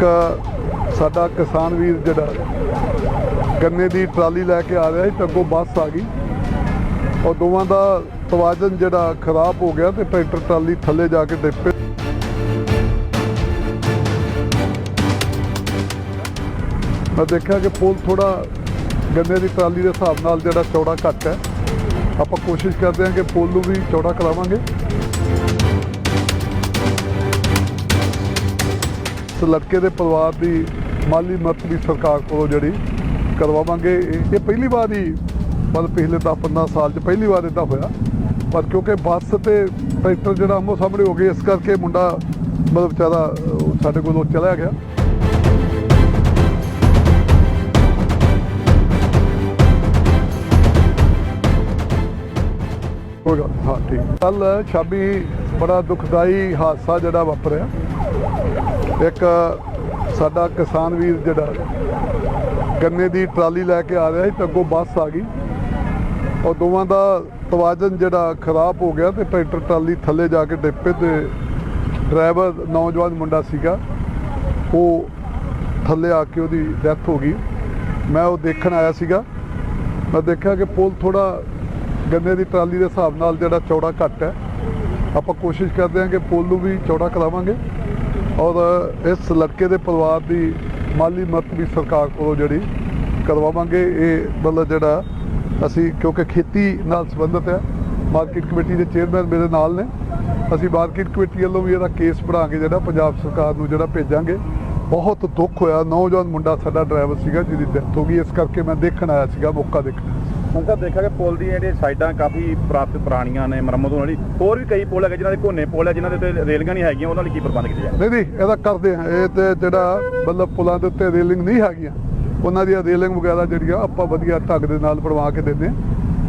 ਇੱਕ ਸਾਡਾ ਕਿਸਾਨ ਵੀਰ ਜਿਹੜਾ ਗੰਨੇ ਦੀ ਟਰਾਲੀ ਲੈ ਕੇ ਆ ਰਿਹਾ ਸੀ, ਤੇ ਅੱਗੋਂ ਬੱਸ ਆ ਗਈ। ਔਰ ਦੋਵਾਂ ਦਾ ਤਵਾਜ਼ਨ ਜਿਹੜਾ ਖਰਾਬ ਹੋ ਗਿਆ ਤੇ ਟਰੈਕਟਰ ਟਰਾਲੀ ਥੱਲੇ ਜਾ ਕੇ ਡਿੱਗ ਪਈ। ਮੈਂ ਦੇਖਿਆ ਕਿ ਪੁਲ ਥੋੜਾ ਗੰਨੇ ਦੀ ਟਰਾਲੀ ਦੇ ਹਿਸਾਬ ਨਾਲ ਜਿਹੜਾ ਚੌੜਾ ਘੱਟ ਹੈ। ਆਪਾਂ ਕੋਸ਼ਿਸ਼ ਕਰਦੇ ਹਾਂ ਕਿ ਪੁਲ ਨੂੰ ਵੀ ਚੌੜਾ ਕਰਾਵਾਂਗੇ। ਇਸ ਲੜਕੇ ਦੇ ਪਰਿਵਾਰ ਦੀ ਮਾਲੀ ਮਦਦ ਵੀ ਸਰਕਾਰ ਕੋਲੋਂ ਜਿਹੜੀ ਕਰਵਾਵਾਂਗੇ। ਇਹ ਪਹਿਲੀ ਵਾਰ ਹੀ ਮਤਲਬ ਪਿਛਲੇ 10-15 ਸਾਲ 'ਚ ਪਹਿਲੀ ਵਾਰ ਇਦਾਂ ਹੋਇਆ। ਪਰ ਕਿਉਂਕਿ ਬੱਸ ਤੇ ਟਰੈਕਟਰ ਜਿਹੜਾ ਆਮੋ ਸਾਹਮਣੇ ਹੋ ਗਏ, ਇਸ ਕਰਕੇ ਮੁੰਡਾ ਮਤਲਬ ਵਿਚਾਰਾ ਸਾਡੇ ਕੋਲੋਂ ਚਲਾ ਗਿਆ। ਕੋਈ ਹਾਂ, ਠੀਕ। ਕੱਲ ਸ਼ਾਮੀ ਬੜਾ ਦੁਖਦਾਈ ਹਾਦਸਾ ਜਿਹੜਾ ਵਾਪਰਿਆ। ਇੱਕ ਸਾਡਾ ਕਿਸਾਨ ਵੀਰ ਜਿਹੜਾ ਗੰਨੇ ਦੀ ਟਰਾਲੀ ਲੈ ਕੇ ਆ ਰਿਹਾ ਸੀ ਅੱਗੋਂ ਬੱਸ ਆ ਗਈ। ਔਰ ਦੋਵਾਂ ਦਾ ਤਵਾਜ਼ਨ ਜਿਹੜਾ ਖਰਾਬ ਹੋ ਗਿਆ ਤੇ ਟਰੈਕਟਰ ਟਰਾਲੀ ਥੱਲੇ ਜਾ ਕੇ ਡਿੱਪੇ ਪਏ ਤੇ ਡਰਾਈਵਰ ਨੌਜਵਾਨ ਮੁੰਡਾ ਸੀਗਾ, ਉਹ ਥੱਲੇ ਆ ਕੇ ਉਹਦੀ ਡੈਥ ਹੋ ਗਈ। ਮੈਂ ਉਹ ਦੇਖਣ ਆਇਆ ਸੀਗਾ। ਮੈਂ ਦੇਖਿਆ ਕਿ ਪੁਲ ਥੋੜਾ ਗੰਨੇ ਦੀ ਟਰਾਲੀ ਦੇ ਹਿਸਾਬ ਨਾਲ ਜਿਹੜਾ ਚੌੜਾ ਘੱਟ ਹੈ। ਆਪਾਂ ਕੋਸ਼ਿਸ਼ ਕਰਦੇ ਹਾਂ ਕਿ ਪੁਲ ਨੂੰ ਵੀ ਚੌੜਾ ਕਰਾਵਾਂਗੇ। ਔਰ ਇਸ ਲੜਕੇ ਦੇ ਪਰਿਵਾਰ ਦੀ ਮਾਲੀ ਮਦਦ ਵੀ ਸਰਕਾਰ ਕੋਲੋਂ ਜਿਹੜੀ ਕਰਵਾਵਾਂਗੇ। ਇਹ ਮਤਲਬ ਜਿਹੜਾ ਅਸੀਂ ਕਿਉਂਕਿ ਖੇਤੀ ਨਾਲ ਸੰਬੰਧਿਤ ਹੈ, ਮਾਰਕੀਟ ਕਮੇਟੀ ਦੇ ਚੇਅਰਮੈਨ ਮੇਰੇ ਨਾਲ ਨੇ। ਅਸੀਂ ਮਾਰਕੀਟ ਕਮੇਟੀ ਵੱਲੋਂ ਵੀ ਇਹਦਾ ਕੇਸ ਬਣਾ ਕੇ ਜਿਹੜਾ ਪੰਜਾਬ ਸਰਕਾਰ ਨੂੰ ਜਿਹੜਾ ਭੇਜਾਂਗੇ। ਬਹੁਤ ਦੁੱਖ ਹੋਇਆ। ਨੌਜਵਾਨ ਮੁੰਡਾ ਸਾਡਾ ਡਰਾਈਵਰ ਸੀਗਾ, ਜਿਹਦੀ ਡੈਥ ਹੋ ਗਈ। ਇਸ ਕਰਕੇ ਮੈਂ ਦੇਖਣ ਆਇਆ ਸੀਗਾ, ਮੌਕਾ ਦੇਖਣ। ਹੁਣ ਤਾਂ ਦੇਖਿਆ ਕਿ ਪੁਲ ਦੀਆਂ ਜਿਹੜੀਆਂ ਸਾਈਡਾਂ ਕਾਫੀ ਪ੍ਰਾਪਤ ਪੁਰਾਣੀਆਂ ਨੇ ਮੁਰੰਮਤ ਹੋਣ ਵਾਲੀ। ਹੋਰ ਵੀ ਕਈ ਪੁਲ ਹੈਗੇ ਜਿਨ੍ਹਾਂ ਦੇ ਕੋਨੇ ਪੁਲ ਹੈ ਜਿਨ੍ਹਾਂ ਦੇ ਉੱਤੇ ਰੇਲਗਾਂ ਨਹੀਂ ਹੈਗੀਆਂ, ਉਹਨਾਂ ਲਈ ਕੀ ਪ੍ਰਬੰਧ ਕੀਤੇ ਜਾਣ? ਨਹੀਂ ਨਹੀਂ, ਇਹਦਾ ਕਰਦੇ ਆ ਇਹ ਤੇ ਜਿਹੜਾ ਮਤਲਬ ਪੁਲਾਂ ਦੇ ਉੱਤੇ ਰੇਲਿੰਗ ਨਹੀਂ ਹੈਗੀਆਂ, ਉਹਨਾਂ ਦੀਆਂ ਰੇਲਿੰਗ ਵਗੈਰਾ ਜਿਹੜੀਆਂ ਆਪਾਂ ਵਧੀਆ ਢੰਗ ਦੇ ਨਾਲ ਬਣਵਾ ਕੇ ਦਿੰਦੇ ਹਾਂ।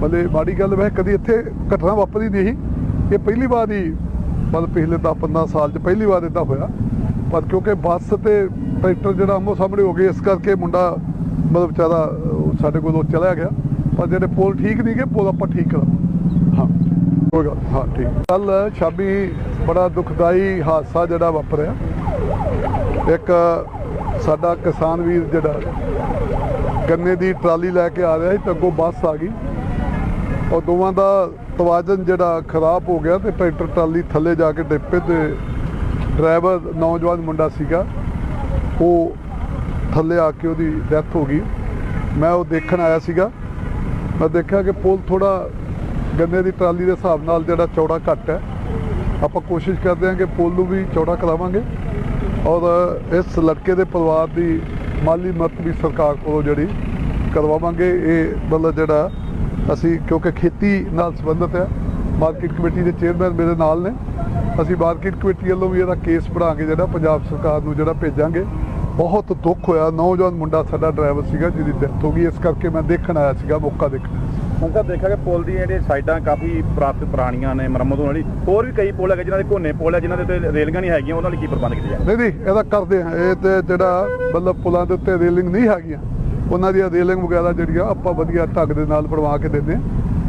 ਮਤਲਬ ਮਾੜੀ ਗੱਲ ਵੈਸੇ ਕਦੀ ਇੱਥੇ ਘਟਨਾ ਵਾਪਰੀ ਨਹੀਂ ਸੀ। ਇਹ ਪਹਿਲੀ ਵਾਰ ਹੀ ਮਤਲਬ ਪਿਛਲੇ 10-15 ਸਾਲ 'ਚ ਪਹਿਲੀ ਵਾਰ ਇਦਾਂ ਹੋਇਆ। ਪਰ ਕਿਉਂਕਿ ਬੱਸ ਤੇ ਟਰੈਕਟਰ ਜਿਹੜਾ ਆਮੋ ਸਾਹਮਣੇ ਹੋ ਗਏ, ਇਸ ਕਰਕੇ ਮੁੰਡਾ ਮਤਲਬ ਵਿਚਾਰਾ ਸਾਡੇ ਕੋਲੋਂ ਚਲਾ ਗਿਆ। ਪਰ ਜਿਹੜੇ ਪੁਲ ਠੀਕ ਨਹੀਂ ਗਏ, ਪੁਲ ਆਪਾਂ ਠੀਕ ਕਰਾਂਗੇ। ਹਾਂ। ਕੋਈ ਗੱਲ ਹਾਂ, ਠੀਕ। ਕੱਲ ਸ਼ਾਮੀ ਬੜਾ ਦੁਖਦਾਈ ਹਾਦਸਾ ਜਿਹੜਾ ਵਾਪਰਿਆ। ਇੱਕ ਸਾਡਾ ਕਿਸਾਨ ਵੀਰ ਜਿਹੜਾ ਗੰਨੇ ਦੀ ਟਰਾਲੀ ਲੈ ਕੇ ਆ ਰਿਹਾ ਸੀ, ਤੇ ਅੱਗੋਂ ਬੱਸ ਆ ਗਈ। ਉਹ ਦੋਵਾਂ ਦਾ ਤਵਾਜ਼ਨ ਜਿਹੜਾ ਖਰਾਬ ਹੋ ਗਿਆ ਤੇ ਟਰੈਕਟਰ ਟਰਾਲੀ ਥੱਲੇ ਜਾ ਕੇ ਡਿੱਪੇ ਪਏ ਤੇ ਡਰਾਈਵਰ, ਨੌਜਵਾਨ ਮੁੰਡਾ ਸੀਗਾ। ਉਹ ਥੱਲੇ ਆ ਕੇ ਉਹਦੀ ਡੈਥ ਹੋ ਗਈ। ਮੈਂ ਉਹ ਦੇਖਣ ਆਇਆ ਸੀਗਾ। ਮੈਂ ਦੇਖਿਆ ਕਿ ਪੁਲ ਥੋੜਾ ਗੰਨੇ ਦੀ ਟਰਾਲੀ ਦੇ ਹਿਸਾਬ ਨਾਲ ਜਿਹੜਾ ਚੌੜਾ ਘੱਟ ਹੈ। ਆਪਾਂ ਕੋਸ਼ਿਸ਼ ਕਰਦੇ ਹਾਂ ਕਿ ਪੁਲ ਨੂੰ ਵੀ ਚੌੜਾ ਕਰਾਵਾਂਗੇ। ਔਰ ਇਸ ਲੜਕੇ ਦੇ ਪਰਿਵਾਰ ਦੀ ਮਾਲੀ ਮਦਦ ਵੀ ਸਰਕਾਰ ਕੋਲੋਂ ਜਿਹੜੀ ਕਰਵਾਵਾਂਗੇ। ਇਹ ਮਤਲਬ ਜਿਹੜਾ ਅਸੀਂ ਕਿਉਂਕਿ ਖੇਤੀ ਨਾਲ ਸੰਬੰਧਿਤ ਹੈ, ਮਾਰਕੀਟ ਕਮੇਟੀ ਦੇ ਚੇਅਰਮੈਨ ਮੇਰੇ ਨਾਲ ਨੇ। ਅਸੀਂ ਮਾਰਕੀਟ ਕਮੇਟੀ ਵੱਲੋਂ ਵੀ ਇਹਦਾ ਕੇਸ ਬਣਾ ਕੇ ਜਿਹੜਾ ਪੰਜਾਬ ਸਰਕਾਰ ਨੂੰ ਜਿਹੜਾ ਭੇਜਾਂਗੇ। ਬਹੁਤ ਦੁੱਖ ਹੋਇਆ। ਨੌਜਵਾਨ ਮੁੰਡਾ ਸਾਡਾ ਡਰਾਈਵਰ ਸੀਗਾ ਜਿਹਦੀ ਡੈਥ ਹੋ ਗਈ। ਇਸ ਕਰਕੇ ਮੈਂ ਦੇਖਣ ਆਇਆ ਸੀਗਾ ਮੌਕਾ ਦੇਖਣ ਹੁਣ ਤਾਂ ਦੇਖਿਆ ਕਿ ਪੁਲ ਦੀਆਂ ਜਿਹੜੀਆਂ ਸਾਈਡਾਂ ਕਾਫੀ ਪ੍ਰਾਪਤ ਪੁਰਾਣੀਆਂ ਨੇ ਮੁਰੰਮਤ ਹੋਣ ਵਾਲੀ। ਹੋਰ ਵੀ ਕਈ ਪੁਲ ਹੈਗੇ ਜਿਨ੍ਹਾਂ ਦੇ ਕੋਨੇ ਪੁਲ ਹੈ ਜਿਨ੍ਹਾਂ ਦੇ ਉੱਤੇ ਰੇਲਗਾਂ ਨਹੀਂ ਹੈਗੀਆਂ ਉਹਨਾਂ ਲਈ ਕੀ ਪ੍ਰਬੰਧ ਕੀਤੇ ਜਾਣ? ਨਹੀਂ ਨਹੀਂ ਇਹਦਾ ਕਰਦੇ ਆ ਇਹ ਤੇ ਜਿਹੜਾ ਮਤਲਬ ਪੁਲਾਂ ਦੇ ਉੱਤੇ ਰੇਲਿੰਗ ਨਹੀਂ ਹੈਗੀਆਂ ਉਹਨਾਂ ਦੀਆਂ ਰੇਲਿੰਗ ਵਗੈਰਾ ਜਿਹੜੀਆਂ ਆਪਾਂ ਵਧੀਆ ਢੰਗ ਦੇ ਨਾਲ ਬਣਵਾ ਕੇ ਦਿੰਦੇ ਹਾਂ।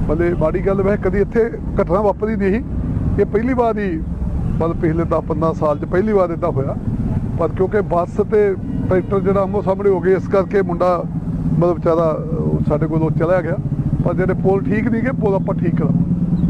ਮਤਲਬ ਮਾੜੀ ਗੱਲ ਵੈਸੇ ਕਦੀ ਇੱਥੇ ਘਟਨਾ ਵਾਪਰੀ ਨਹੀਂ ਸੀ। ਇਹ ਪਹਿਲੀ ਵਾਰ ਹੀ ਮਤਲਬ ਪਿਛਲੇ 10-15 ਸਾਲ 'ਚ ਪਹਿਲੀ ਵਾਰ ਇਦਾਂ ਹੋਇਆ। ਪਰ ਕਿਉਂਕਿ ਬੱਸ ਤੇ ਟਰੈਕਟਰ ਜਿਹੜਾ ਆਮੋ ਸਾਹਮਣੇ ਹੋ ਗਏ ਇਸ ਕਰਕੇ ਮੁੰਡਾ ਮਤਲਬ ਵਿਚਾਰਾ ਸਾਡੇ ਕੋਲੋਂ ਚਲਾ ਗਿਆ। ਪਰ ਜਿਹੜੇ ਪੁਲ ਠੀਕ ਨਹੀਂ ਗਏ ਪੁਲ ਆਪਾਂ ਠੀਕ ਕਰਾਂਗੇ।